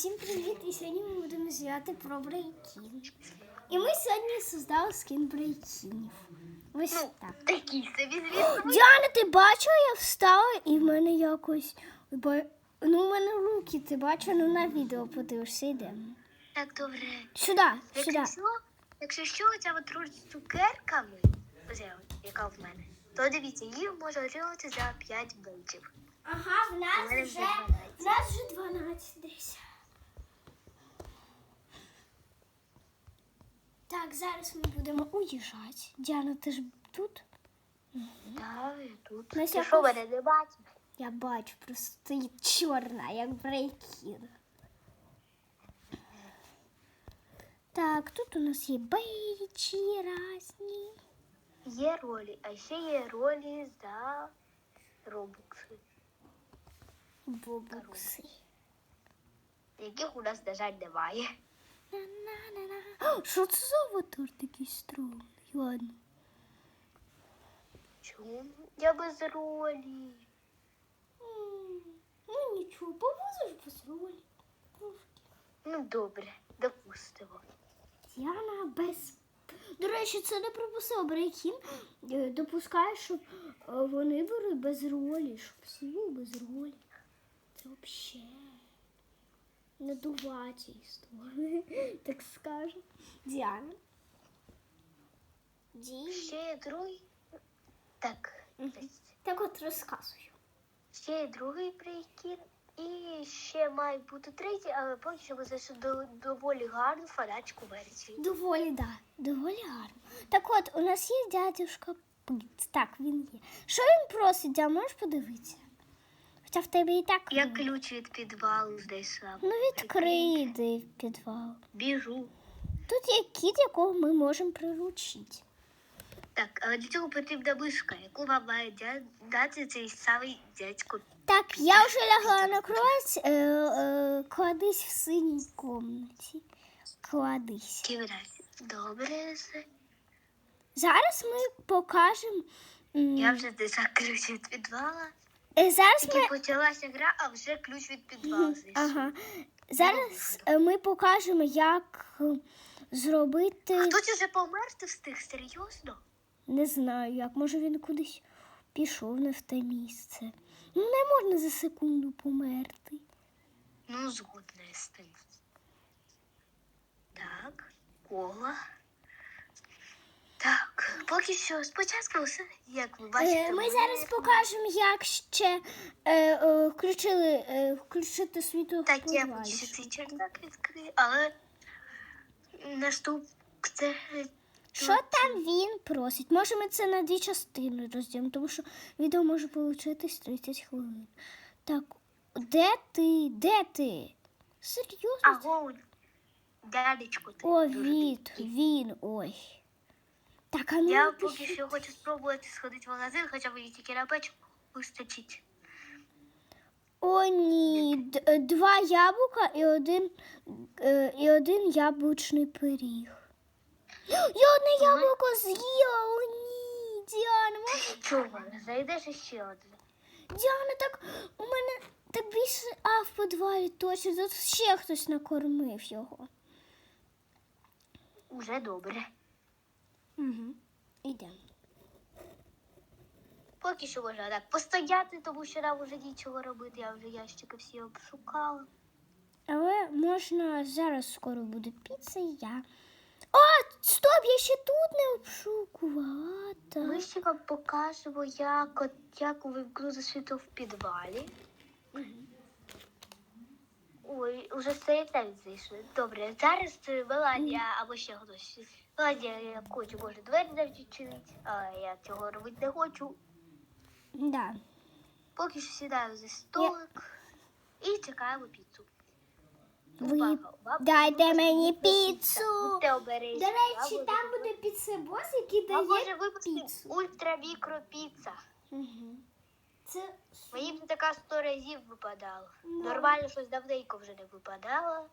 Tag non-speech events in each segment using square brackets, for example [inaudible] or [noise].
Всім привіт! І сьогодні ми будемо зв'яти про брейкін. І ми сьогодні создали скін брейкінів. Ось так. Такі собі, звісно. Діана, ти бачила, я встала і в мене якось. Ну, в мене руки, ти бачила, ну на відео подивишся, йдемо. Так, добре. Сюди, сюди. Якщо що, якщо що, ця от руч з цукерками, оця яка в мене, то дивіться, її можна отримати за 5 бейджів. Ага, в мене вже 12. в нас вже 12 десь. Так, зараз ми будемо уїжджати. Діана, ти ж тут? Так, і тут. Ну, Ти я що мене не бачиш? Я бачу, просто стоїть чорна, як брейкін. Так, тут у нас є бейчі різні. Є ролі, а ще є ролі за робокси, Бобукси. яких у нас, на жаль, немає. [gasps] Що це за аватар такий стрьомний? Ладно. Чому? Я без ролі. Ну нічого, повозиш без ролі. Трошки. Ну, добре, допустимо. Діана без. До речі, це не припустив Брейкін. Допускає, щоб е, вони були без ролі, щоб всі були без ролі. Це взагалі надувательство, [laughs] так скажемо. Діана. Ді. Ще другий. Так. Так от розказую. Ще є другий прикид. І ще має бути третій, але поки що ми знайшли до- доволі гарну фанатську версію. Доволі, да, доволі гарно. Так от, у нас є дядюшка Пиц. Так, він є. Що він просить, Дя, можеш подивитися? Хоча в тебе і так. Я ключ від підвалу знайшла. Ну, відкрий в підвал. Біжу. Тут є кіт, якого ми можемо приручити. Так, але для цього потрібна мишка, яку вам має дати цей самий дядько. Так, я вже лягла на кровать. Е, е, кладись в синій комнаті. Кладись. Ківрась. Добре. Зараз ми покажемо. м, Я вже знайшла ключ від підвала. Е, зараз Тільки ми почалася гра, а вже ключ від підвалу. Ага. Зараз е, ми покажемо, як е, зробити. Хтось уже померти встиг, серйозно? Не знаю, як. Може він кудись пішов не в те місце. Ну, не можна за секунду померти. Ну, згодна я з тим. Так, кола. Так, поки що спочатку все, як ви бачите. Е, ми ми- зараз покажемо, як ще е, е, включили, е, включити світло Так, я поки що цей чердак відкрию, але наступ це Що там він просить? Може, ми це на дві частини розділимо, тому що відео може получитись 30 хвилин. Так, де ти? Де ти? Серйозно? Аго, дядечко. ти О, від, він, ой. Так, а ну Я поки що хочу спробувати сходити в магазин, хоча мені тільки на печку вистачить. О, ні, д- е, два яблука і один, е, і один яблучний пиріг. Я одне яблуко з'їла, о ні, Діана, може... Чого? Зайдеш ще один. Діана, так у мене так більше, а в підвалі точно, тут ще хтось накормив його. Уже добре. Угу. Ідемо. Поки що можна так постояти, тому що нам вже нічого робити. Я вже ящики всі обшукала. Але можна зараз скоро буде піца і я. О, стоп, я ще тут не обшукувала. Так. Ми ще вам покажемо, як, от, як вимкнути світло в підвалі. Ой, уже все навіть зайшли. Добре, зараз е, Меланія або ще хтось. Меланія, я хочу, може, двері відчинити, але я цього робити не хочу. Да. Поки що сідаю за столик і чекаємо піцу. Ви Увага, увага. дайте мені піцу. Будьте обережні. До речі, Або там буде піцебос, який А може дає випустити піцу. ультрамікропіца. Угу. Це Мені б така сто разів випадало. Ну. Нормально щось давненько вже не випадало.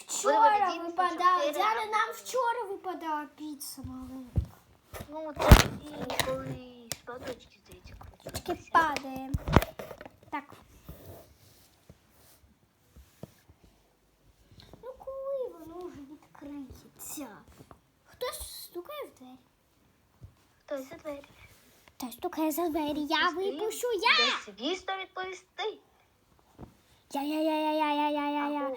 Вчора Вивод 1, нам вчора випадала піца маленька. Ну, це і коли з палочки здається Тільки падає. Так. Ну коли воно вже відкриється? Хтось стукає в двері. Хтось за двері. Хтось стукає за двері. Я випущу я! Дасть відповісти. Я я я я я я я я я.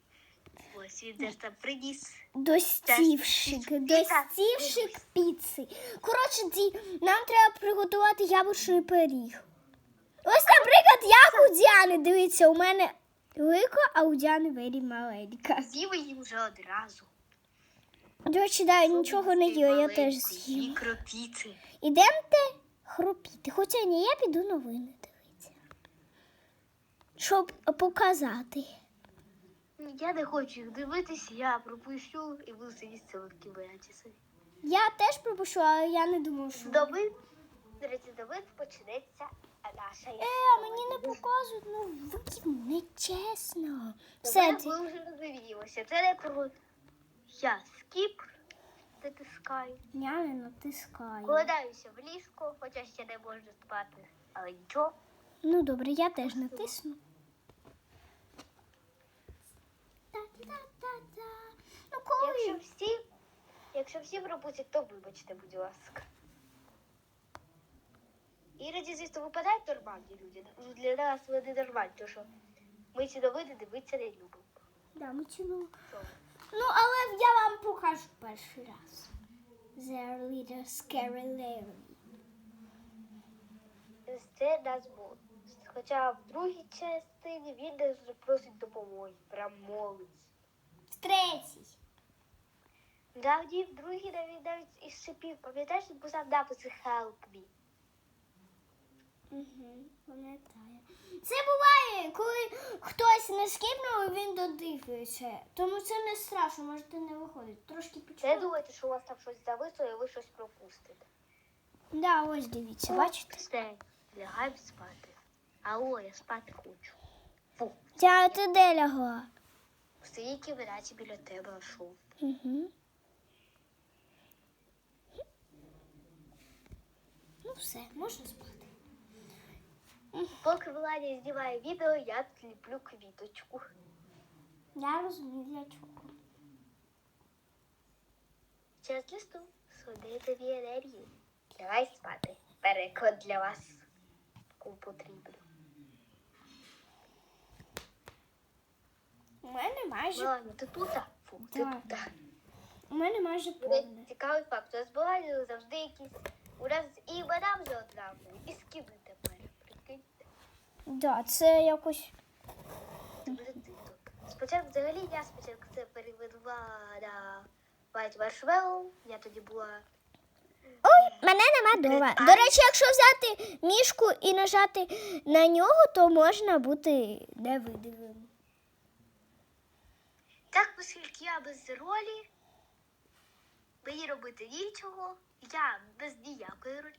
Ось він теж там приніс. Достівшик, достівшик піци. Коротше, ді, нам треба приготувати яблучний пиріг. Ось, наприклад, як у Діани. Дивіться, у мене велика, а у Діани вері маленька. З'їв її вже одразу. До речі, да, я нічого не їла, я теж з'їла. Ідемте хропіти. Хоча ні, я піду новини дивитися. Щоб показати. Я не хочу їх дивитися, я пропущу і буду сидіти солодкі варіанті собі. Я теж пропущу, але я не думаю, що. Доби, до речі, доби почнеться наша Е, а мені не показують новин, нечесно. Все, Все, ти- ви вже розумілося. Це не про я скіп натискаю. я не натискаю. Вкладаюся в ліжко, хоча ще не можу спати, але нічого. Ну добре, я теж натисну. Та-та-та-та. Ну Якщо всі, якщо всі пропустять, то вибачте, будь ласка. Іноді, звісно, випадають нормальні люди. Ну, Для нас вони нормальні, тому що ми ці новини дивитися не любимо. Да, ми. Тому. Ну, але я вам покажу перший раз. The little scary lady. Це нас було. Хоча в другій частині він не просить допомоги, прям молиться. Третій. Давні в другій навіть навіть із шипів, пам'ятаєш, він писав написи Help me. Угу, пам'ятаю. Це буває, коли хтось не скіпнув, він додивується. Тому це не страшно, можете не виходити. Трошки Не почекати. думайте, що у вас там щось зависло і ви щось пропустите. Да, ось дивіться, бачите? Все, лягаємо спати. Алло, я спати хочу. Фу, Тя, ти де лягла? В своїй кімнаті біля тебе йшов. Угу. Ну все, можна спати. Поки Владя знімає відео, я ліплю квіточку. Я розумію, для чого. Час листу, суди тобі енергії. Лягай спати. Переклад для вас. Кому потрібно. У мене майже Ладно, ти тут? а? Фу, ти Так. тут. а. у мене майже Буде повне. цікавий факт. У нас була завжди якісь. У нас і вода вже одна, і скиби тепер. Прикиньте. Да, це якось. Спочатку взагалі я спочатку це перевела на White Marshmallow. Я тоді була. Ой, мене нема дома. До речі, якщо взяти мішку і нажати на нього, то можна бути невидимим. Так, оскільки я без ролі, мені робити нічого, я без ніякої ролі.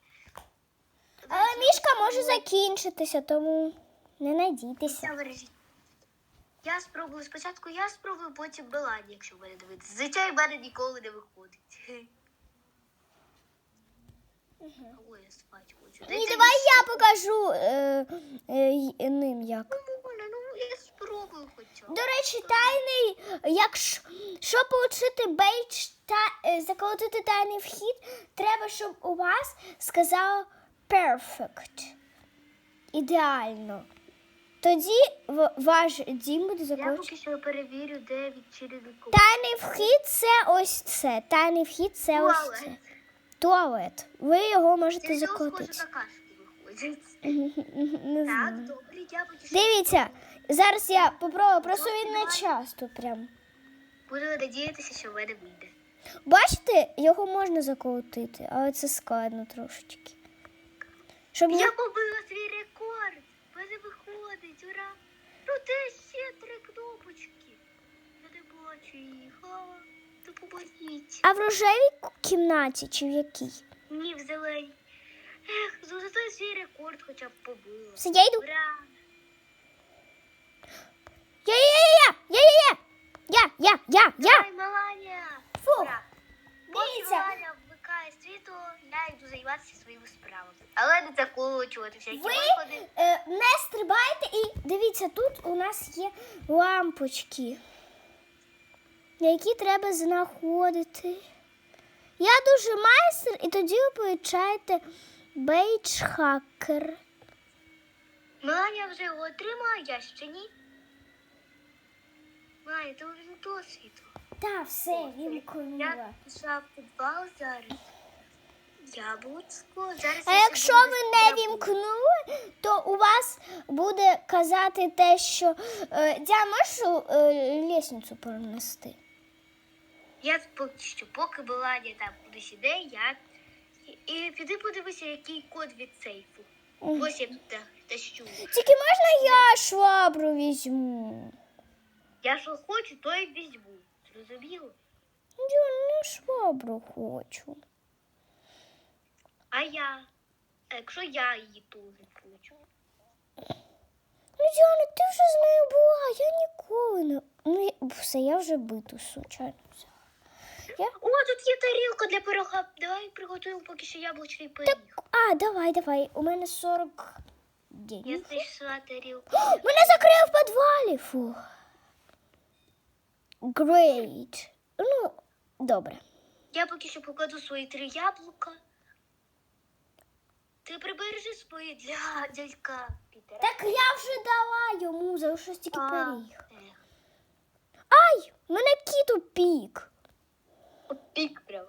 Але мішка може закінчитися, тому не надійтеся. Я спробую спочатку, я спробую, потім Белані, якщо в мене дивитися. Звичайно, в мене ніколи не виходить. Ой, я спать хочу. Ні, давай я покажу е, е, ним як. Спробую хоча. До речі, тайний, якщо отримати бейдж та е, заколотити тайний вхід, треба, щоб у вас сказало perfect. Ідеально. Тоді ваш дім буде Я поки що перевірю, де відчинений куб. Тайний вхід це ось це. Тайний вхід це ось це. Туалет. Туалет. Ви його можете закотити. Так, добре, я поки що Дивіться, зараз я попробую, просто він не часто прям. буду надіятися, що в мене вийде. Бачите, його можна заколотити, але це складно трошечки. Щоб. Я побила свій рекорд. В мене виходить, ура. Ну де ще три кнопочки. Я не бачу їх. А, допоможіть. А в рожевій к- кімнаті чи в якій? Ні, в зеленій. Ех, я свій рекорд хоча б побила. Все, я йду. Ура! Я, я, я, я, я, я, я, я, я, я, я. Фу. Дивіться. Меланія вмикає світло, я йду займатися своїми справами. Але не закручувати всякі Ви виходи. е, не стрибайте і дивіться, тут у нас є лампочки, які треба знаходити. Я дуже майстер, і тоді ви получаєте бейдж хакер. Меланія вже його отримала, я ще ні. Ти увімкнула світло. Та все, Я вімкнула. пішла в підвал зараз. Яблучко. Зараз А якщо ви не вімкнули, то у вас буде казати те, що е, Дя, можеш е, лісницю перенести? Я поки що, поки Меланія там кудись іде, я і, і піди подивися, який код від сейфу. Ось я тут тащу. Тільки можна я швабру візьму? Я що хочу, то і візьму. Зрозуміло? Я не швабру хочу. А я. А якщо я її тут хочу? Ну, Діана, ти вже з нею була, я ніколи не. Ну, все, я вже биту взяла. Я... О, тут є тарілка для пирога. Давай приготуємо поки що яблучний пиріг. А, давай, давай. У мене 40 Я денег. знайшла тарілку. Мене закрили в підвалі. Фу. Great. Ну, добре. Я поки що покладу свої три яблука. Ти прибережи свої для дядька Пітера. Так я вже дала йому за щось тільки А, пиріг. ех, Ай, мене кіт упік. Пік прям.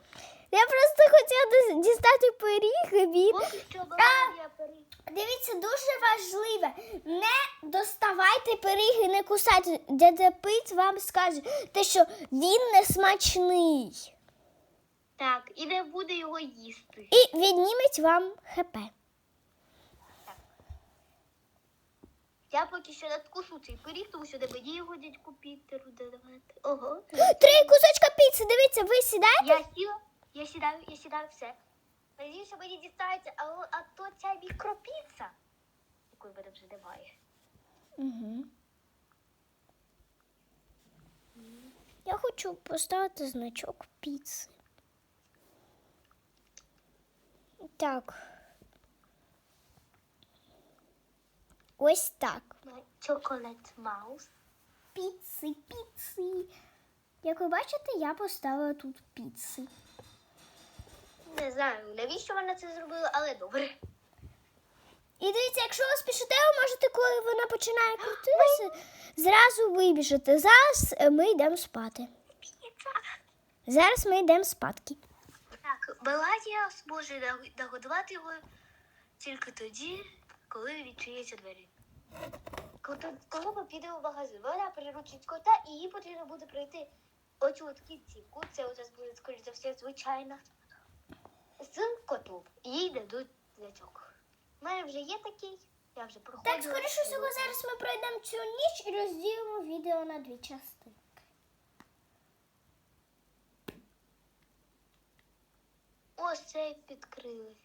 Я просто хотіла дис- дістати пиріг, і він Поки що Валерія пиріг. Дивіться, дуже важливе. Не доставайте пиріги, не кусайте. Дядя Пить вам скаже, те, що він не смачний. Так, і не буде його їсти. І відніметь вам хп. Я поки що надкушу цей пиріг, тому що не мені його дядьку Пітеру давати. Ого. Три кусочка піци. Дивіться, ви сідаєте? Я сіла, я сідаю, я сідаю, все. Надіюся, мені дістається, а, а то ця мікропіца, якої в мене вже немає. Угу. Я хочу поставити значок піци. Так. Ось так. Чоколад маус. Піци, піци. Як ви бачите, я поставила тут піци. Не знаю, навіщо вона це зробила, але добре. І дивіться, якщо ви спішите, ви можете, коли вона починає крутитися, зразу вибіжати. Зараз е, ми йдемо спати. Зараз ми йдемо спадки. Так, Беладія зможе наг- нагодувати його тільки тоді, коли відчиняться двері. Коли, коли ми підемо в магазин, вона приручить кота і їй потрібно буде пройти оцю от кінцівку. Це у нас буде, скоріш за все, звичайно. З котом. І їй дадуть значок. У мене вже є такий, я вже проходила. Так, скоріше всього, зараз ми пройдемо цю ніч і розділимо відео на дві частини. Ось цей підкрили.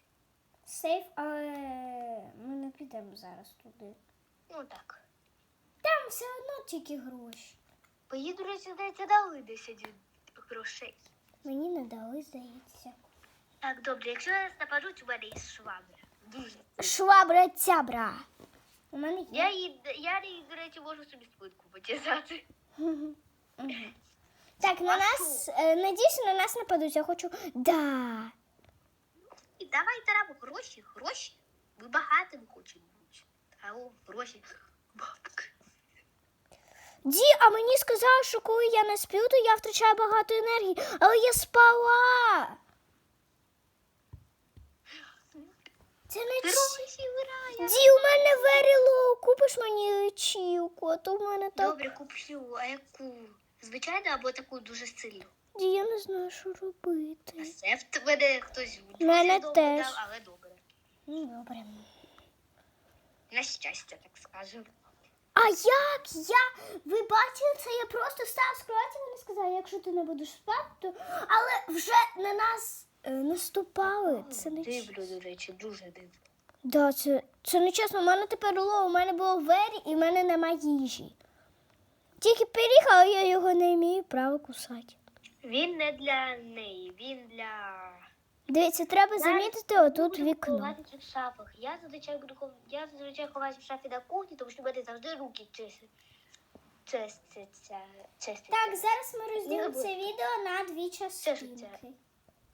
Сейф, але ми не підемо зараз туди. Ну так. Там все одно тільки гроші. До речі, здається, дали 10 грошей. Мені не дали, здається. Так, добре, якщо нас нападуть, у мене є швабра. Дуже. Швабра цябра. У мене є. Я її, я її, до речі, можу собі спинку почесати. Мгм. Так, на А нас, е, надіюсь, на нас нападуть. Я хочу. Да. І давайте нам гроші, гроші. Ми багатим хочемо бути. А гроші, бабки. Ді, а мені сказали, що коли я не сплю, то я втрачаю багато енергії, але я спала. Це не. Ді, у мене веріло. Купиш мені лічівку, а то в мене так. Добре, куплю. А яку? Звичайно, або таку дуже сильну. Ді, я не знаю, що робити. А це в мене хтось Мене дуже теж. дав, але добре. Ну, добре. На щастя, так скажемо. А як я? Ви бачили це? Я просто встав з вони сказали, якщо ти не будеш спати, то. Але вже на нас наступали. Це не чесно. До речі, дуже дивно. Да, це, це не чесно. У мене тепер улов, у мене було вері і в мене немає їжі. тільки пиріг, але я його не маю права кусати. Він не для неї, він для. Дивіться, треба замітити отут вікно. ховатися в шафах. Я зазвичай буду хов... я зазвичай ховаюся в шафі на кухні, тому що в мене завжди руки. Чистяться. чистяться. Так, зараз ми розділимо це відео на дві частинки.